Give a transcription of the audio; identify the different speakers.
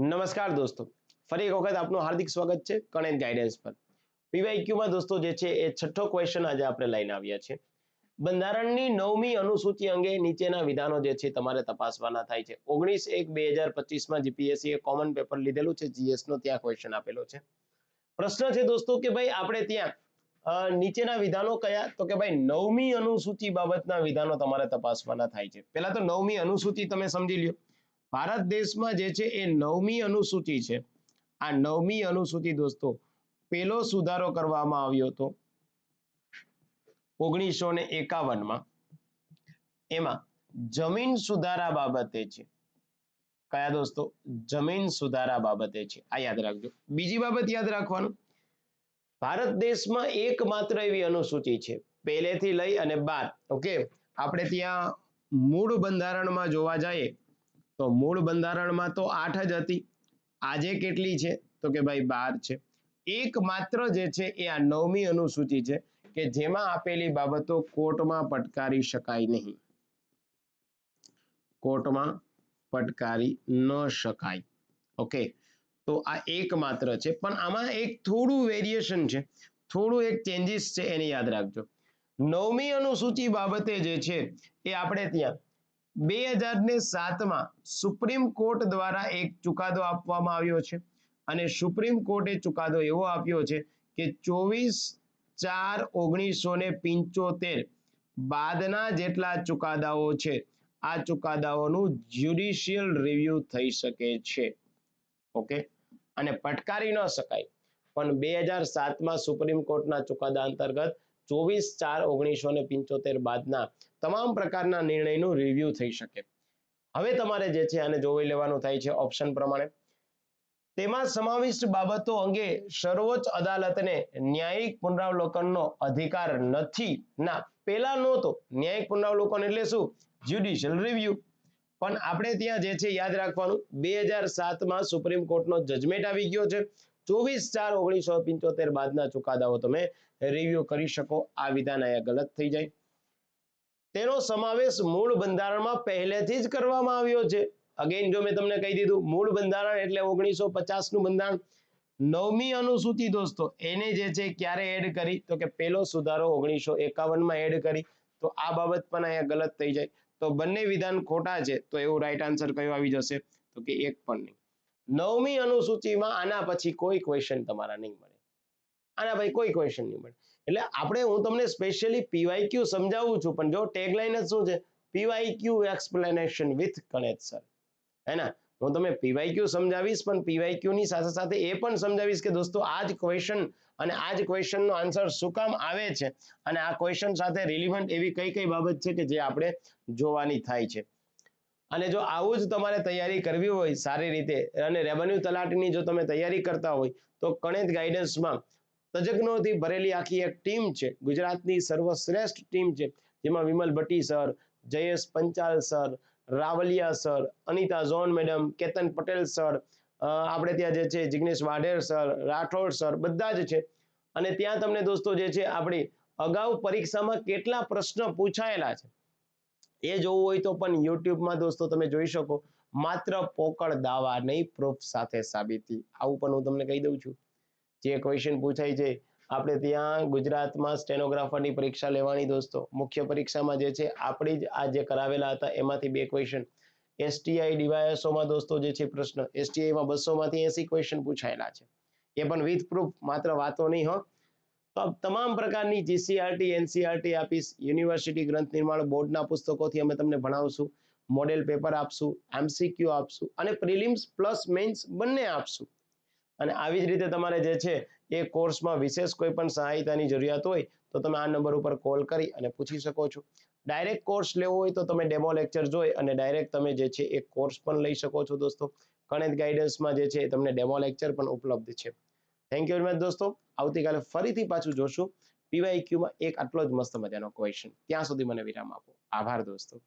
Speaker 1: નમસ્કાર દોસ્તો. ફરી એક વખત આપનું હાર્દિક સ્વાગત છે કણેજ ગાઈડન્સ પર. પીવાયક્યુમાં દોસ્તો જે છે એ છઠ્ઠો ક્વેશ્ચન આજે આપણે લઈને આવ્યા છે બંધારણની નવમી અનુસૂચિ અંગે નીચેના વિધાનો જે છે તમારે તપાસવાના થાય છે. ઓગણીસ એક બે હજાર પચીસમાં જીપીએસસી એ કોમન પેપર લીધેલું છે. જીએસનો ત્યાં ક્વેશ્ચન આપેલો છે. પ્રશ્ન છે દોસ્તો કે ભાઈ આપણે ત્યાં નીચેના વિધાનો કયા? તો કે ભાઈ નવમી અનુસૂચિ બાબતના વિધાનો તમારે તપાસવાના થાય છે. પહેલા તો નવમી અનુસૂચિ તમે સમજી લ્યો. ભારત દેશમાં જે છે એ નવમી અનુસૂચિ છે. આ નવમી અનુસૂચિ દોસ્તો પેલો સુધારો કરવામાં આવ્યો હતો. ઓગણીસો ને એકાવનમાં. એમાં જમીન સુધારા બાબતે છે. કયા દોસ્તો? જમીન સુધારા બાબતે છે. આ યાદ રાખજો. બીજી બાબત યાદ રાખવાનું. ભારત દેશમાં એકમાત્ર એવી અનુસૂચિ છે. પહેલેથી લઈ અને બાર ઓકે? આપણે ત્યાં મૂળ બંધારણમાં જોવા જઈએ તો મૂળ બંધારણમાં તો આઠ જ હતી. આજે કેટલી છે? તો કે ભાઈ બાર છે. એકમાત્ર જે છે એ આ નવમી અનુસૂચિ છે કે જેમાં આપેલી બાબતો કોર્ટમાં પટકારી શકાય નહીં. કોર્ટમાં પટકારી ન શકાય. ઓકે? તો આ એકમાત્ર છે. પણ આમાં એક થોડું વેરિએશન છે. થોડું એક ચેન્જીસ છે, એને યાદ રાખજો. નવમી અનુસૂચિ બાબતે જે છે એ આપણે ત્યાં બે હજાર ને સાતમાં સુપ્રીમ કોર્ટ દ્વારા એક ચુકાદો આપવામાં આવ્યો છે. અને સુપ્રીમ કોર્ટે ચુકાદો એવો આપ્યો છે કે ચોવીસ ચાર ઓગણીસો ને પિંચોતેર બાદના જેટલા ચુકાદાઓ છે, આ ચુકાદાઓનું જ્યુડિશિયલ રિવ્યુ થઈ શકે છે. ઓકે? અને પટકારી ન શકાય. પણ બે હજાર સાતમાં સુપ્રીમ કોર્ટના ચુકાદા અંતર્ગત ચોવીસ ચાર ઓગણીસો ને પંચોતેર બાદના તમામ પ્રકારના નિર્ણયનું રિવ્યુ થઈ શકે. હવે તમારે જે છે આને જોઈ લેવાનું થાય છે ઓપ્શન પ્રમાણે. તેમાં સમાવિષ્ટ બાબતો અંગે સર્વોચ્ચ અદાલતને ન્યાયિક પુનરાવલોકનનો અધિકાર નથી. ના પેલા નહોતો. ન્યાયિક પુનરાવલોકન એટલે શું? જ્યુડિશિયલ રિવ્યુ પણ આપણે ત્યાં જે છે યાદ રાખવાનું, બે હજાર સાતમાં સુપ્રીમ કોર્ટનો જજમેન્ટ આવી ગયો છે. ચોવીસ ચાર ઓગણીસો પંચોતેર બાદના ચુકાદાઓ તમે રિવ્યુ કરી શકો. આ વિધાન અહીંયા ગલત થઈ જાય. તેનો સમાવેશ મૂળ બંધારણમાં પહેલેથી જ કરવામાં આવ્યો છે. અગેન જો મેં તમને કહી દીધું, મૂળ બંધારણ એટલે ઓગણીસો નું બંધારણ. નવમી અનુસૂચિ દોસ્તો, એને જે છે ક્યારે એડ કરી? તો કે પેલો સુધારો ઓગણીસો એકાવનમાં એડ કરી. તો આ બાબત પણ અહીંયા ગલત થઈ જાય. તો બંને વિધાન ખોટા છે. તો એવું રાઈટ આન્સર કયો આવી જશે? તો કે એક પણ નહીં. નવમી અનુસૂચિમાં આના પછી કોઈ ક્વેશ્ચન તમારા નહીં મળે. આના પછી કોઈ ક્વેશ્ચન નહીં મળે. એટલે આપણે હું તમને સ્પેશિયલી પીવાયક્યુ સમજાવું છું, પણ જો ટેગલાઇન જ શું છે? PYQ explanation with Ganesh sir હે ને? હું તમને પીવાયક્યુ સમજાવીશ, પણ પીવાયક્યુ ની સાથે સાથે એ પણ સમજાવીશ કે દોસ્તો આ જ ક્વેશ્ચન અને આ જ ક્વેશ્ચનનો આન્સર શું કામ આવે છે? અને આ ક્વેશ્ચન સાથે રિલિવન્ટ એવી કઈ કઈ બાબત છે કે જે આપણે જોવાની થાય છે? અને જો આવું જ તમારે તૈયારી કરવી હોય સારી રીતે, અને રેવન્યુ તલાટીની જો તમે તૈયારી કરતા હોય, તો કણેજ ગાઈડન્સમાં તજજ્ઞોથી ભરેલી આખી એક ટીમ છે. ગુજરાતની સર્વશ્રેષ્ઠ ટીમ છે. જેમાં Vimal Bhatti sir Jayesh Panchal sir Ravaliya sir Anita zone madam Ketan Patel sir આપણે ત્યાં જે છે જિગ્નેશ વાઢેર સર રાઠોડ સર બધા જ છે. અને ત્યાં તમને દોસ્તો જે છે આપણી અગાઉ પરીક્ષામાં કેટલા પ્રશ્ન પૂછાયેલા છે. એ જોવું હોય તો પણ યુટ્યુબમાં દોસ્તો તમે જોઈ શકો. માત્ર પોકળ દાવા નહીં પ્રૂફ સાથે સાબિતી. આવું પણ હું તમને કહી દઉં છું. જે ક્વેશ્ચન પૂછાય છે, આપણે ત્યાં ગુજરાતમાં સ્ટેનોગ્રાફરની પરીક્ષા લેવાની દોસ્તો. મુખ્ય પરીક્ષામાં જે છે, આપણી જ આ જે કરાવેલા હતા, એમાંથી બે ક્વેશ્ચન એસટીઆઈ ડીવાયએસઓમાં દોસ્તો જે છે પ્રશ્ન એસટીઆઈમાં બસોમાંથી એસી ક્વેશ્ચન પૂછાયેલા છે. એ પણ વિથ પ્રૂફ માત્ર વાતો નહીં, હો. તો તમામ પ્રકારની જીસીઆરટી એનસીઆરટી આપીશ. યુનિવર્સિટી ગ્રંથ નિર્માણ બોર્ડના પુસ્તકોથી અમે તમને ભણાવશું. મોડેલ પેપર આપશું એમસીક્યુ આપશું અને પ્રિલિમ્સ પ્લસ મેન્સ બંને આપશું. અને આવી જ રીતે તમારે જે છે એ કોર્સમાં વિશેષ કોઈ પણ સહાયતાની જરૂરિયાત હોય તો તમે આ નંબર ઉપર કોલ કરી અને પૂછી શકો છો. ડાયરેક્ટ કોર્સ લેવો હોય તો તમે ડેમો લેક્ચર જોઈ અને ડાયરેક્ટ તમે જે છે એ કોર્સ પણ લઈ શકો છો દોસ્તો. ગણિત ગાઈડન્સમાં જે છે તમને ડેમો લેક્ચર પણ ઉપલબ્ધ છે. થેન્ક યુ વેરી મચ દોસ્તો. આવતીકાલે ફરીથી પાછું જોશું. પીવાયક્યુમાં એક આટલો જ મસ્ત મજાનો ક્વેશ્ચન ત્યાં સુધી મને વિરામ આપો. આભાર, દોસ્તો.